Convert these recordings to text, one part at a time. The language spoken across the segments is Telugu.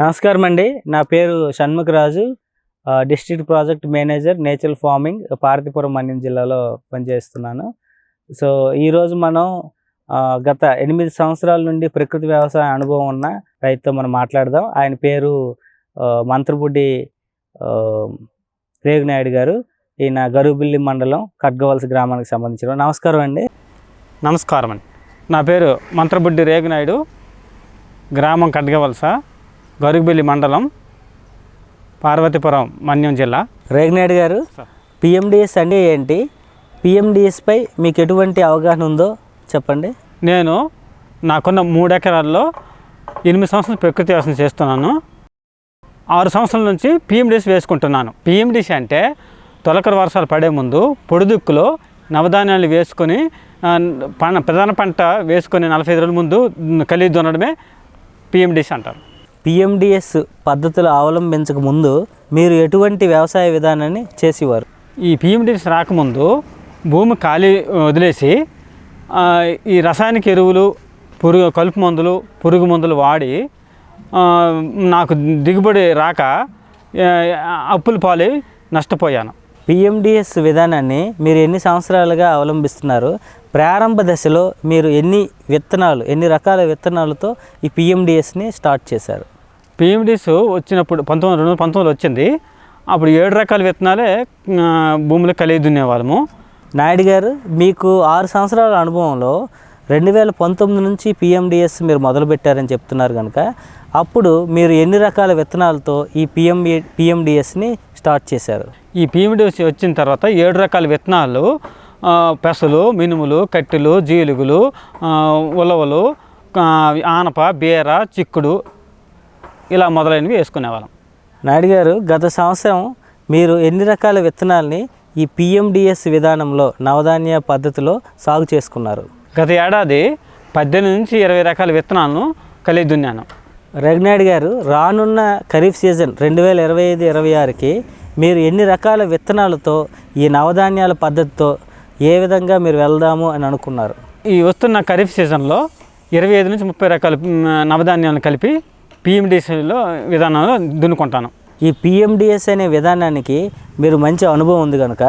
నమస్కారం అండి. నా పేరు Shanmukharaju district project manager natural farming Parvathipuram Manyam జిల్లాలో పనిచేస్తున్నాను. సో ఈరోజు మనం గత ఎనిమిది సంవత్సరాల నుండి ప్రకృతి వ్యవసాయ అనుభవం ఉన్న రైతుతో మనం మాట్లాడదాం. ఆయన పేరు మంత్రబుడ్డి రేగునాయుడు గారు. ఈయన గరుబిల్లి మండలం కట్గవలస గ్రామానికి సంబంధించిన నమస్కారం అండి. నమస్కారం అండి. నా పేరు మంత్రబుడ్డి రేగునాయుడు గ్రామం కడ్గవలస గరుగుబెల్లి మండలం పార్వతీపురం మన్యం జిల్లా. రేగునాయుడు గారు. పిఎండిఎస్ అంటే ఏంటి? పిఎండిఎస్ పై మీకు ఎటువంటి అవగాహన ఉందో చెప్పండి. నేను నాకున్న మూడు ఎకరాల్లో ఎనిమిది సంవత్సరాలు ప్రకృతి వ్యవసాయం చేస్తున్నాను. ఆరు సంవత్సరాల నుంచి పిఎండిస్ వేసుకుంటున్నాను. పిఎండిస్ అంటే తొలకరి వర్షాలు పడే ముందు పొడిదుక్కులో నవధాన్యాలు వేసుకొని ప్రధాన పంట వేసుకొని నలభై ఐదు రోజుల ముందు కలిగి దున్నడమే పిఎండిస్ అంటారు. పిఎండిఎస్ పద్ధతులు అవలంబించక ముందు మీరు ఎటువంటి వ్యవసాయ విధానాన్ని చేసేవారు? ఈ పిఎండిఎస్ రాకముందు భూమి ఖాళీ వదిలేసి ఈ రసాయనిక ఎరువులు పురుగు కలుపు మందులు పురుగు మందులు వాడి నాకు దిగుబడి రాక అప్పులు పాలై నష్టపోయాను. పిఎండిఎస్ విధానాన్ని మీరు ఎన్ని సంవత్సరాలుగా అవలంబిస్తున్నారు? ప్రారంభ దశలో మీరు ఎన్ని విత్తనాలు ఎన్ని రకాల విత్తనాలతో ఈ పిఎండిఎస్ని స్టార్ట్ చేశారు? పిఎండిస్ వచ్చినప్పుడు పంతొమ్మిది రెండు వందల పంతొమ్మిదిలో వచ్చింది. అప్పుడు ఏడు రకాల విత్తనాలే భూమిలో కలిగి దున్నేవాళ్ళము. నాయుడు గారు మీకు ఆరు సంవత్సరాల అనుభవంలో రెండు వేల పంతొమ్మిది నుంచి పిఎండిఎస్ మీరు మొదలుపెట్టారని చెప్తున్నారు కనుక అప్పుడు మీరు ఎన్ని రకాల విత్తనాలతో ఈ పిఎం పిఎండిఎస్ని స్టార్ట్ చేశారు. ఈ పిఎండిస్ వచ్చిన తర్వాత ఏడు రకాల విత్తనాలు పెసలు మినుములు కట్టెలు జీలుగులు ఉలవలు ఆనప బీర చిక్కుడు ఇలా మొదలైనవి వేసుకునేవాళ్ళం. నాయుడు గారు గత సంవత్సరం మీరు ఎన్ని రకాల విత్తనాల్ని ఈ పిఎండిఎస్ విధానంలో నవధాన్య పద్ధతిలో సాగు చేసుకున్నారు? గత ఏడాది పద్దెనిమిది నుంచి ఇరవై రకాల విత్తనాలను కలిగి దున్నాను. రఘునాయుడు గారు రానున్న ఖరీఫ్ సీజన్ రెండు వేల ఇరవై ఐదు ఇరవై ఆరుకి మీరు ఎన్ని రకాల విత్తనాలతో ఈ నవధాన్యాల పద్ధతితో ఏ విధంగా మీరు వెళ్దాము అని అనుకున్నారు? ఈ వస్తున్న ఖరీఫ్ సీజన్లో ఇరవై ఐదు నుంచి ముప్పై రకాల నవధాన్యాలను కలిపి పిఎండిసిలో విధానంలో దున్నుకుంటాను. ఈ పిఎండిఎస్ అనే విధానానికి మీరు మంచి అనుభవం ఉంది కనుక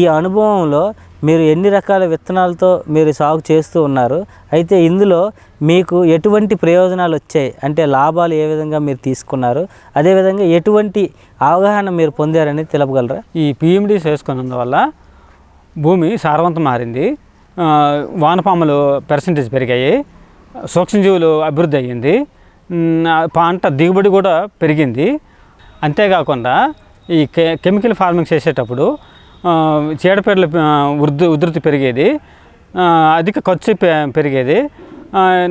ఈ అనుభవంలో మీరు ఎన్ని రకాల విత్తనాలతో మీరు సాగు చేస్తూ ఉన్నారు అయితే ఇందులో మీకు ఎటువంటి ప్రయోజనాలు వచ్చాయి? అంటే లాభాలు ఏ విధంగా మీరు తీసుకున్నారు? అదేవిధంగా ఎటువంటి అవగాహన మీరు పొందారని తెలపగలరా? ఈ పిఎండిస్ వేసుకున్నందువల్ల భూమి సారవంతం మారింది. వానపాములు పర్సంటేజ్ పెరిగాయి. సూక్ష్మజీవులు అభివృద్ధి అయ్యింది. పంట దిగుబడి కూడా పెరిగింది. అంతేకాకుండా ఈ కె కెమికల్ ఫార్మింగ్ చేసేటప్పుడు చీడపీడల వృద్ధి ఉధృతి పెరిగేది. అధిక ఖర్చు పెరిగేది.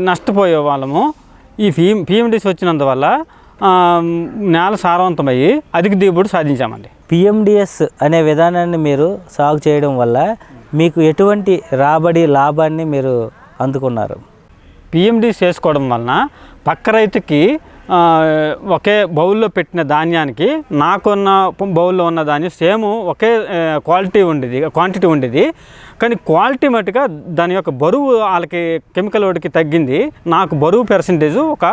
నష్టపోయే వాళ్ళము. ఈ పిఎం పిఎండిస్ వచ్చినందువల్ల నేల సారవంతమయ్యి అధిక దిగుబడి సాధించామండి. పిఎండిఎస్ అనే విధానాన్ని మీరు సాగు చేయడం వల్ల మీకు ఎటువంటి రాబడి లాభాన్ని మీరు అందుకున్నారు? పిఎండి చేసుకోవడం వలన పక్క రైతుకి ఒకే బౌల్లో పెట్టిన ధాన్యానికి నాకున్న బౌల్లో ఉన్న ధాన్యం సేమ్ ఒకే క్వాలిటీ ఉండేది క్వాంటిటీ ఉండేది. కానీ క్వాలిటీ మట్టుగా దాని యొక్క బరువు వాళ్ళకి కెమికల్ వాడికి తగ్గింది. నాకు బరువు పర్సంటేజ్ ఒక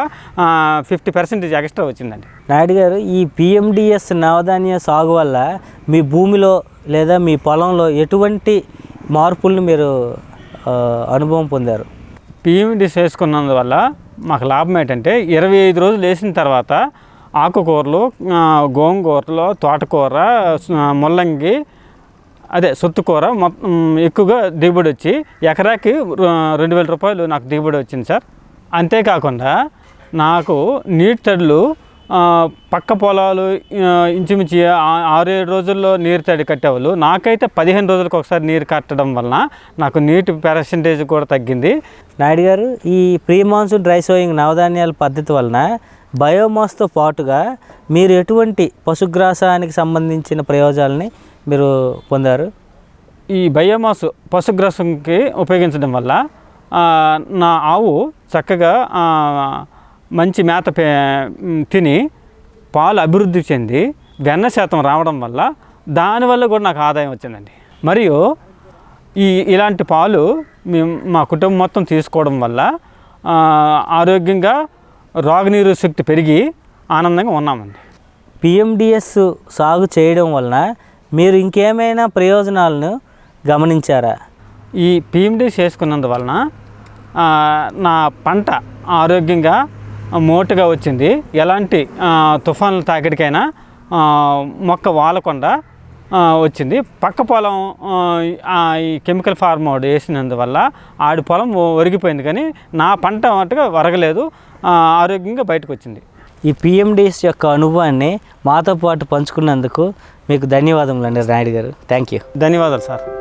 ఫిఫ్టీ పర్సెంటేజ్ ఎక్స్ట్రా వచ్చిందండి. నాయుడు గారు ఈ పిఎండిఎస్ నవధాన్య సాగు వల్ల మీ భూమిలో లేదా మీ పొలంలో ఎటువంటి మార్పులను మీరు అనుభవం పొందారు? పిఎండి చేసుకున్నందువల్ల మాకు లాభం ఏంటంటే ఇరవై ఐదు రోజులు వేసిన తర్వాత ఆకుకూరలు గోంగూరలు తోటకూర ముల్లంగి అదే సొత్తుకూర మొత్తం ఎక్కువగా దిగుబడి వచ్చి ఎకరాకి రెండు వేల రూపాయలు నాకు దిగుబడి వచ్చింది సార్. అంతేకాకుండా నాకు నీటి తడులు పక్క పొలాలు ఇంచుమించు ఆరు ఏడు రోజుల్లో నీరు తడి కట్టేవాళ్ళు. నాకైతే పదిహేను రోజులకు ఒకసారి నీరు కట్టడం వలన నాకు నీటి పర్సంటేజ్ కూడా తగ్గింది. నాయుడు గారు ఈ ప్రీ మాన్సూన్ డ్రై సోయింగ్ నవధాన్యాల పద్ధతి వలన బయోమాస్తో పాటుగా మీరు ఎటువంటి పశుగ్రాసానికి సంబంధించిన ప్రయోజనాలని మీరు పొందారు? ఈ బయోమాస్ పశుగ్రాసంకి ఉపయోగించడం వల్ల నా ఆవు చక్కగా మంచి మేత తిని పాలు అభివృద్ధి చెంది వెన్న శాతం రావడం వల్ల దానివల్ల కూడా నాకు ఆదాయం వచ్చిందండి. మరియు ఈ ఇలాంటి పాలు మేము మా కుటుంబం మొత్తం తీసుకోవడం వల్ల ఆరోగ్యంగా రోగనిరోధక శక్తి పెరిగి ఆనందంగా ఉన్నామండి. పిఎండిఎస్ సాగు చేయడం వలన మీరు ఇంకేమైనా ప్రయోజనాలను గమనించారా? ఈ పిఎండి చేసుకున్నందువలన నా పంట ఆరోగ్యంగా మోటుగా వచ్చింది. ఎలాంటి తుఫాన్ల తాకిడికైనా మొక్క వాలకుండా వచ్చింది. పక్క పొలం ఈ కెమికల్ ఫార్మోడ్ వేసినందువల్ల ఆడి పొలం ఒరిగిపోయింది కానీ నా పంట మట్టుగా వరగలేదు. ఆరోగ్యంగా బయటకు వచ్చింది ఈ పిఎండిఎస్ యొక్క అనుభవాన్ని మాతో పాటు పంచుకున్నందుకు మీకు ధన్యవాదములు అండి నాయుడు గారు. Thank you. ధన్యవాదాలు సార్.